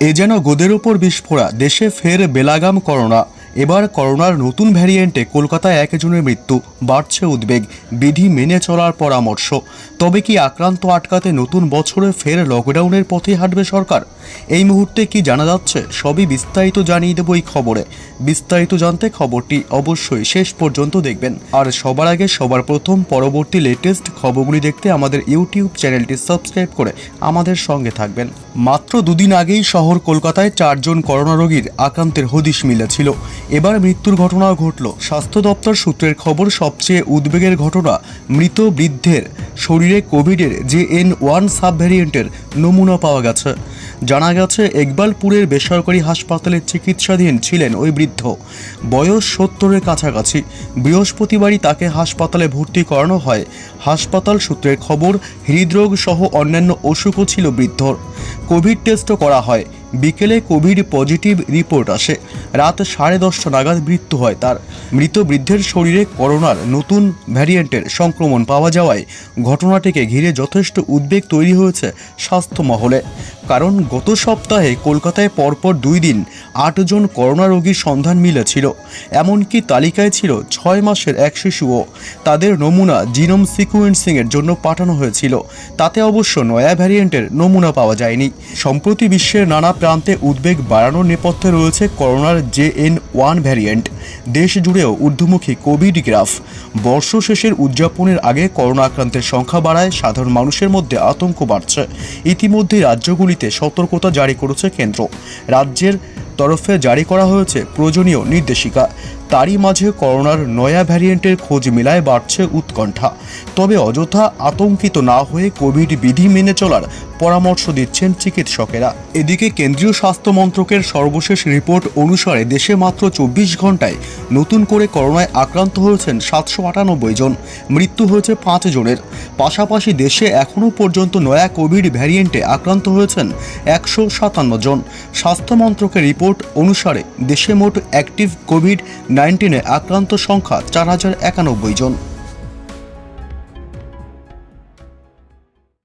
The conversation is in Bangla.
এ যেন গোদের ওপর বিস্ফোরা দেশে ফের বেলাগাম করোনা। এবার করোনার নতুন ভ্যারিয়েন্টে কলকাতায় একজনের মৃত্যু, বাড়ছে উদ্বেগ, বিধি মেনে চলার পরামর্শ। তবে কি আক্রান্ত আটকাতে নতুন বছরে ফের লকডাউনের পথে হাঁটবে সরকার? এই মুহূর্তে কি জানা যাচ্ছে? সবই বিস্তারিত জানিয়ে দেবো এই খবরে। বিস্তারিত জানতে খবরটি অবশ্যই শেষ পর্যন্ত দেখবেন। আর সবার আগে সবার প্রথম পরবর্তী লেটেস্ট খবরগুলি দেখতে আমাদের ইউটিউব চ্যানেলটি সাবস্ক্রাইব করে আমাদের সঙ্গে থাকবেন। মাত্র দুদিন আগেই শহর কলকাতায় চারজন করোনা রোগীর আক্রান্তের হদিশ মিলেছিল। এবার মৃত্যুর ঘটনাও ঘটল। স্বাস্থ্য দপ্তর সূত্রের খবর, সবচেয়ে উদ্বেগের ঘটনা মৃত বৃদ্ধের শরীরে কোভিডের যে এন ওয়ান সাব ভ্যারিয়েন্টের নমুনা পাওয়া গেছে। জানা গেছে, একবালপুরের বেসরকারি হাসপাতালে চিকিৎসাধীন ছিলেন ওই বৃদ্ধ। বয়স সত্তরের কাছাকাছি। বৃহস্পতিবারই তাকে হাসপাতালে ভর্তি করানো হয়। হাসপাতাল সূত্রের খবর, হৃদরোগ সহ অন্যান্য অসুখও ছিল বৃদ্ধর। কোভিড টেস্টও করা হয়। বিকেলে কোভিড পজিটিভ রিপোর্ট আসে। রাত সাড়ে দশটা নাগাদ মৃত্যু হয় তার। মৃত বৃদ্ধের শরীরে করোনার নতুন ভ্যারিয়েন্টের সংক্রমণ পাওয়া যাওয়ায় ঘটনাটিকে ঘিরে যথেষ্ট উদ্বেগ তৈরি হয়েছে স্বাস্থ্য মহলে কারণ গত সপ্তাহে কলকাতায় পরপর দুই দিন আটজন করোনা রোগীর সন্ধান মিলেছিল, এমনকি তালিকায় ছিল ছয় মাসের এক শিশুও। তাদের নমুনা জিনোম সিকুয়েন্সিংয়ের জন্য পাঠানো হয়েছিল, তাতে অবশ্য নয়া ভ্যারিয়েন্টের নমুনা পাওয়া যায়নি। সম্প্রতি বিশ্বের নানা প্রান্তে উদ্বেগ বাড়ানোর নেপথ্যে রয়েছে করোনার জে এন ওয়ান ভ্যারিয়েন্ট, দেশ জুড়েও ঊর্ধ্বমুখী কোভিড গ্রাফ। বর্ষ শেষের উদযাপনের আগে করোনা আক্রান্তের সংখ্যা বাড়ায় সাধারণ মানুষের মধ্যে আতঙ্ক বাড়ছে। ইতিমধ্যে রাজ্যগুলিতে সতর্কতা জারি করেছে কেন্দ্র। রাজ্যের তরফে জারি করা হয়েছে প্রয়োজনীয় নির্দেশিকা। তারই মাঝে করোনার নয়া ভ্যারিয়েন্টের খোঁজ মেলায় বাড়ছে উৎকণ্ঠা। তবে অযথা আতঙ্কিত না হয়ে কোভিড বিধি মেনে চলার পরামর্শ দিচ্ছেন চিকিৎসকেরা। এদিকে কেন্দ্রীয় স্বাস্থ্য মন্ত্রকের সর্বশেষ রিপোর্ট অনুসারে দেশে মাত্র চব্বিশ ঘন্টায় নতুন করে করোনায় আক্রান্ত হয়েছেন সাতশো আটানব্বই জন। মৃত্যু হয়েছে পাঁচ জনের। পাশাপাশি দেশে এখনও পর্যন্ত নয়া কোভিড ভ্যারিয়েন্টে আক্রান্ত হয়েছেন একশো সাতান্ন জন। স্বাস্থ্য মন্ত্রকের রিপোর্ট অনুসারে দেশে মোট অ্যাক্টিভ কোভিড নাইন্টিনে আক্রান্ত সংখ্যা চার হাজার একানব্বই জন।